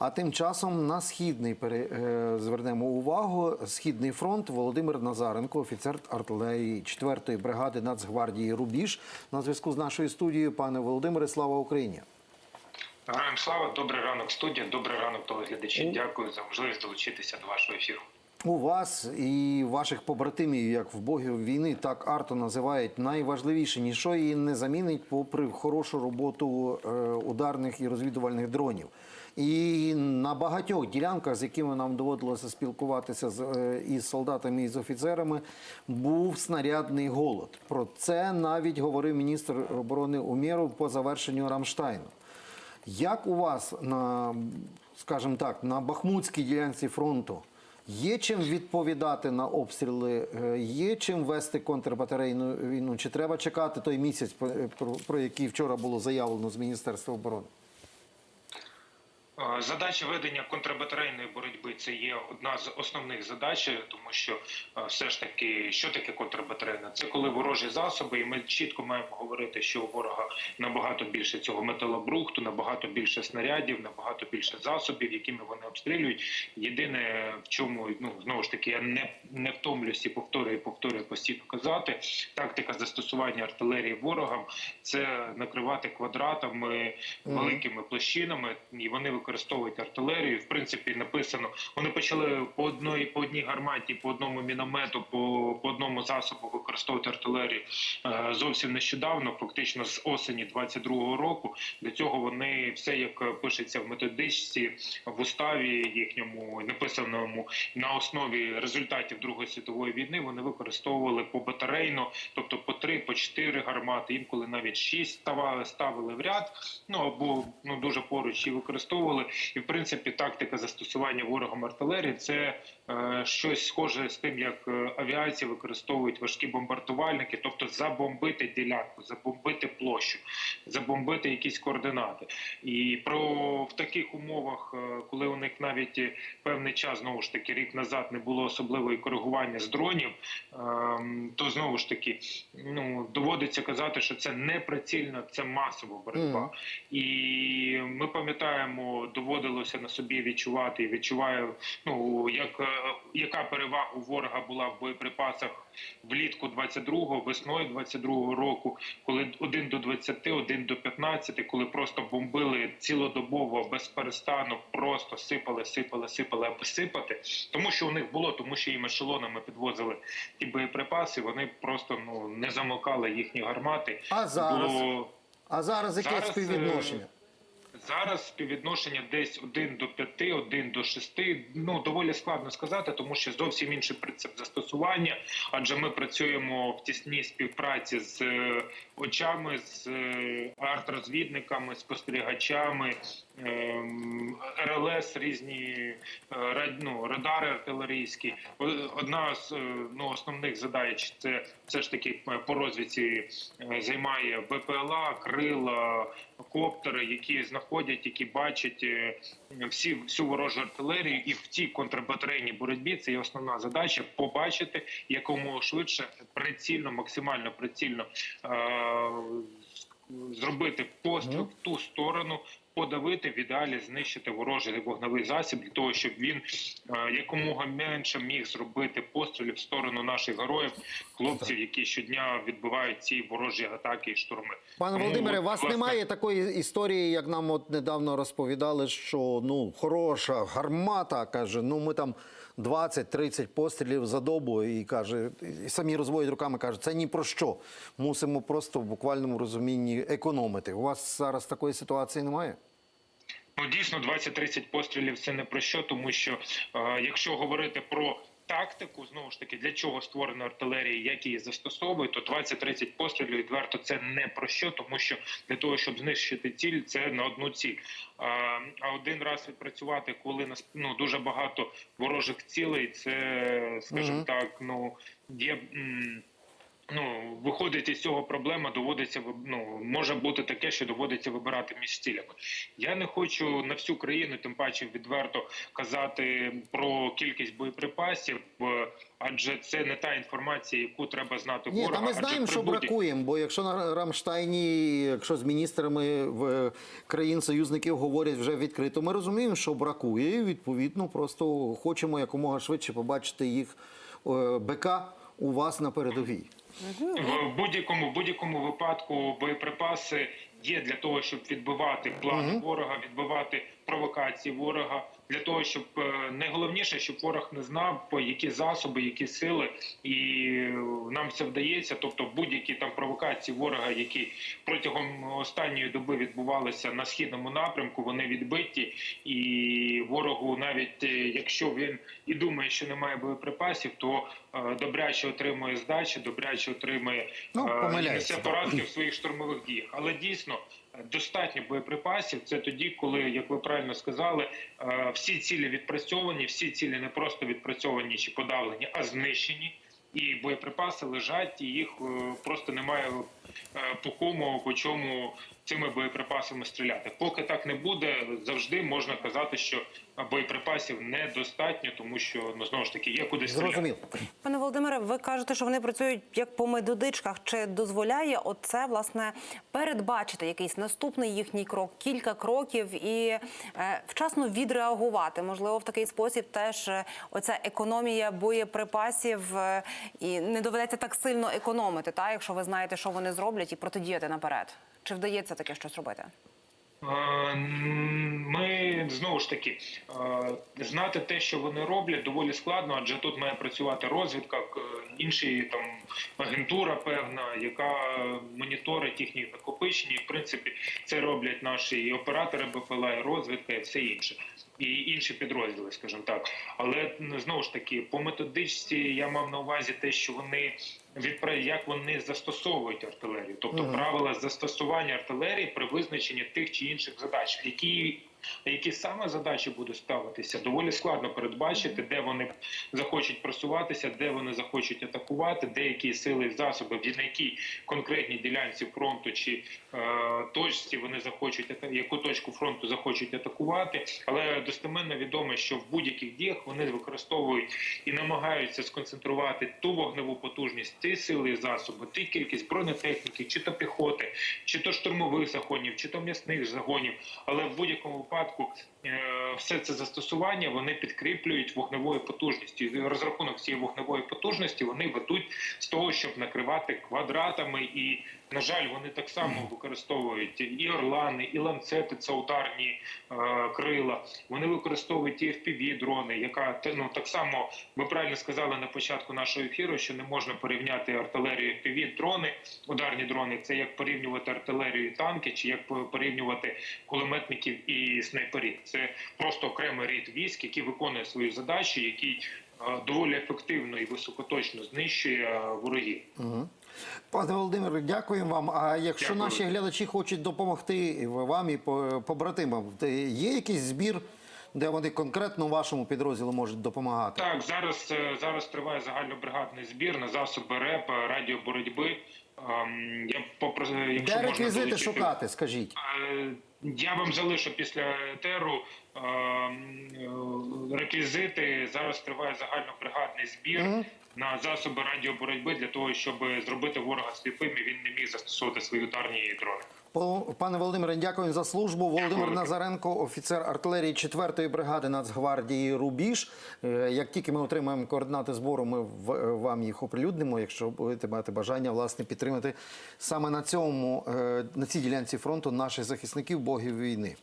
А тим часом на східний пере... е, звернемо увагу. Східний фронт Володимир Назаренко, офіцер артилерії 4-ї бригади Нацгвардії Рубіж. На зв'язку з нашою студією. Пане Володимире, слава Україні! Героям слава, добрий ранок, студія, добрий ранок, телеглядачі. Дякую за можливість долучитися до вашого ефіру. У вас і ваших побратимів, як в богів війни, так арто називають найважливіше, ніщо її не замінить, попри хорошу роботу е, ударних і розвідувальних дронів. І на багатьох ділянках, з якими нам доводилося спілкуватися з е, із солдатами і з офіцерами, був снарядний голод. Про це навіть говорив міністр оборони Умєров по завершенню Рамштайну. Як у вас на, скажімо так, на Бахмутській ділянці фронту є чим відповідати на обстріли, е, є чим вести контрбатарейну війну? Чи треба чекати той місяць, про, який вчора було заявлено з Міністерства оборони? Е, Задача ведення контрбатарейної боротьби це є одна з основних задач, тому що е, все ж таки, що таке контрбатарейна? Це коли ворожі засоби, і ми чітко маємо говорити, що у ворога набагато більше цього металобрухту, набагато більше снарядів, набагато більше засобів, якими вони обстрілюють. Єдине, в чому ну знову ж таки я не, не втомлююсь і повторюю, і повторюю постійно казати. Тактика застосування артилерії ворогам це накривати квадратами великими площинами, і вони використовують артилерію. В принципі, написано. Вони почали по одної по одній гарматі, по одному міномету, по, по одному засобу використовувати артилерію е, зовсім нещодавно, фактично з осені 22-го року. До цього вони все як пишеться в методичці, в уставі їхньому написаному на основі результатів Другої світової війни. Вони використовували по батарейно, тобто по три, по чотири гармати, інколи навіть шість ставили в ряд. Ну або ну дуже поруч і використовували. І в принципі, тактика застосування ворогом артилерії це е, щось схоже з тим, як е, авіація використовують важкі бомбардувальники, тобто забомбити ділянку, забомбити площу, забомбити якісь координати. І про в таких умовах, е, коли у них навіть е, певний час знову ж таки рік назад не було особливої коригування з дронів, ем, то знову ж таки ну доводиться казати, що це не прицільна, це масова боротьба. І ми пам'ятаємо, доводилося на собі відчувати і відчуваю, ну як е, яка перевага у ворога була в боєприпасах влітку 22-го, весною 22-го року, коли 1 до 20, 1 до 15, коли просто бомбили цілодобово без перестану, просто сипали, сипали, сипали, аби сипати, тому що у них було, тому що їм ешелонами підвозили ті боєприпаси. Вони просто ну не замовкали їхні гармати. А зараз? Було- А зараз яке Зараз, е, співвідношення? Зараз співвідношення десь 1 до 5, 1 до 6. Ну доволі складно сказати, тому що зовсім інший принцип застосування. Адже ми працюємо в тісній співпраці з е, очами, з е, арт-розвідниками, спостерігачами, РЛС, різні е, ну, радари артилерійські. Одна з е, ну, основних задач це все ж таки е, по розвідці займає БПЛА, крила, коптери, які знаходять, які бачать всі всю ворожу артилерію, і в цій контрбатарейній боротьбі це є основна задача побачити якомога швидше, прицільно, максимально прицільно зробити постріл в ту сторону. Подавити в ідеалі знищити ворожий вогневий засіб для того, щоб він е, якомога менше міг зробити пострілів в сторону наших героїв, хлопців, які щодня відбивають ці ворожі атаки і штурми. Пане Тому, Володимире, у вас власне, немає такої історії, як нам от недавно розповідали, що ну хороша гармата каже, ну ми там 20-30 пострілів за добу, і каже, і самі розводять руками, кажуть, це ні про що. Мусимо просто в буквальному розумінні економити. У вас зараз такої ситуації немає? Ну дійсно 20-30 пострілів це не про що, тому що е, якщо говорити про тактику, знову ж таки, для чого створена артилерія, як її застосовують, то 20-30 пострілів відверто це не про що, тому що для того, щоб знищити ціль, це на одну ціль. А, а один раз відпрацювати, коли нас ну дуже багато ворожих цілей, це скажімо Мгм. так, ну є. м, Ну, виходить із цього проблема, доводиться ну, може бути таке, що доводиться вибирати між цілями. Я не хочу на всю країну, тим паче відверто казати про кількість боєприпасів, е, адже це не та інформація, яку треба знати Ні, ворога. та ми знаємо, що будь- бракує, бо якщо на Рамштайні, якщо з міністрами в країн-союзників говорять вже відкрито, ми розуміємо, що бракує. і, Відповідно, просто хочемо якомога швидше побачити їх е, БК у вас на передовій. В будь-якому будь-якому випадку боєприпаси є для того, щоб відбивати плани ворога, відбивати провокації ворога. Для того, щоб е, найголовніше, щоб ворог не знав по які засоби, які сили, і нам це вдається. Тобто, будь-які там провокації ворога, які протягом останньої доби відбувалися на східному напрямку, вони відбиті, і ворогу, навіть е, якщо він і думає, що немає боєприпасів, то добряче отримує здачі, добряче отримує Ну, е, несе поразки в своїх штурмових діях. Але дійсно е, достатньо боєприпасів. Це тоді, коли, як ви правильно сказали, е, всі цілі відпрацьовані, всі цілі не просто відпрацьовані чи подавлені, а знищені. І боєприпаси лежать, і їх е, просто немає е, по кому, по чому цими боєприпасами стріляти. Поки так не буде, завжди можна казати, що боєприпасів недостатньо, тому що ну знову ж таки є куди стріляти. Зрозуміло. Пане Володимире, ви кажете, що вони працюють як по методичках. Чи дозволяє оце власне передбачити якийсь наступний їхній крок, кілька кроків і е, вчасно відреагувати? Можливо, в такий спосіб теж е, оця економія боєприпасів е, і не доведеться так сильно економити, та якщо ви знаєте, що вони зроблять, і протидіяти наперед. Чи вдається таке щось робити? Е, Ми знову ж таки е, знати те, що вони роблять, доволі складно, адже тут має працювати розвідка, інші там агентура певна, яка моніторить їхні накопичення. І, в принципі, це роблять наші і оператори БПЛА, і розвідка, і все інше. І інші підрозділи, скажімо так, але знову ж таки по методичці я мав на увазі те, що вони відпра... як вони застосовують артилерію, тобто правила застосування артилерії при визначенні тих чи інших задач, які які саме задачі будуть ставитися, доволі складно передбачити, де вони захочуть просуватися, де вони захочуть атакувати, деякі сили і засоби, на якій конкретній ділянці фронту чи е, точці вони захочуть яку точку фронту захочуть атакувати. Але достеменно відомо, що в будь-яких діях вони використовують і намагаються сконцентрувати ту вогневу потужність, ті сили і засоби, ті кількість бронетехніки, чи то піхоти, чи то штурмових загонів, чи то м'ясних загонів. Але в будь-якому випадку е, все це застосування вони підкріплюють вогневою потужністю. І розрахунок цієї вогневої потужності вони ведуть з того, щоб накривати квадратами і. На жаль, вони так само використовують і орлани, і ланцети, це ударні е, крила. Вони використовують і fpv дрони, яка ну так само ви правильно сказали на початку нашого ефіру, що не можна порівняти артилерію fpv дрони, ударні дрони. Це як порівнювати артилерію і танки, чи як порівнювати кулеметників і снайперів. Це просто окремий рід військ, який виконує свої задачі, який е, доволі ефективно і високоточно знищує е, ворогів. Пане Володимире, дякуємо вам. А якщо Дякую. наші глядачі хочуть допомогти вам і по- побратимам, є якийсь збір, де вони конкретно вашому підрозділу можуть допомагати? Так, зараз е, зараз триває загальнобригадний збір на засоби РЕП, радіоборотьби. Ем, Я попросив, якщо Де можна реквізити долучити- шукати? Скажіть. Е, Я вам залишу після етеру ем, е, реквізити. Зараз триває загальнобригадний збір на засоби радіоборотьби для того, щоб зробити ворога сліпим і він не міг застосовувати свої ударні дрони. Пане Володимире, дякую за службу. Володимир Назаренко, офіцер артилерії 4-ї бригади Нацгвардії Рубіж. Е, Як тільки ми отримаємо координати збору, ми вам їх оприлюднимо. Якщо будете мати бажання власне підтримати саме на цьому е, на цій ділянці фронту наших захисників богів війни.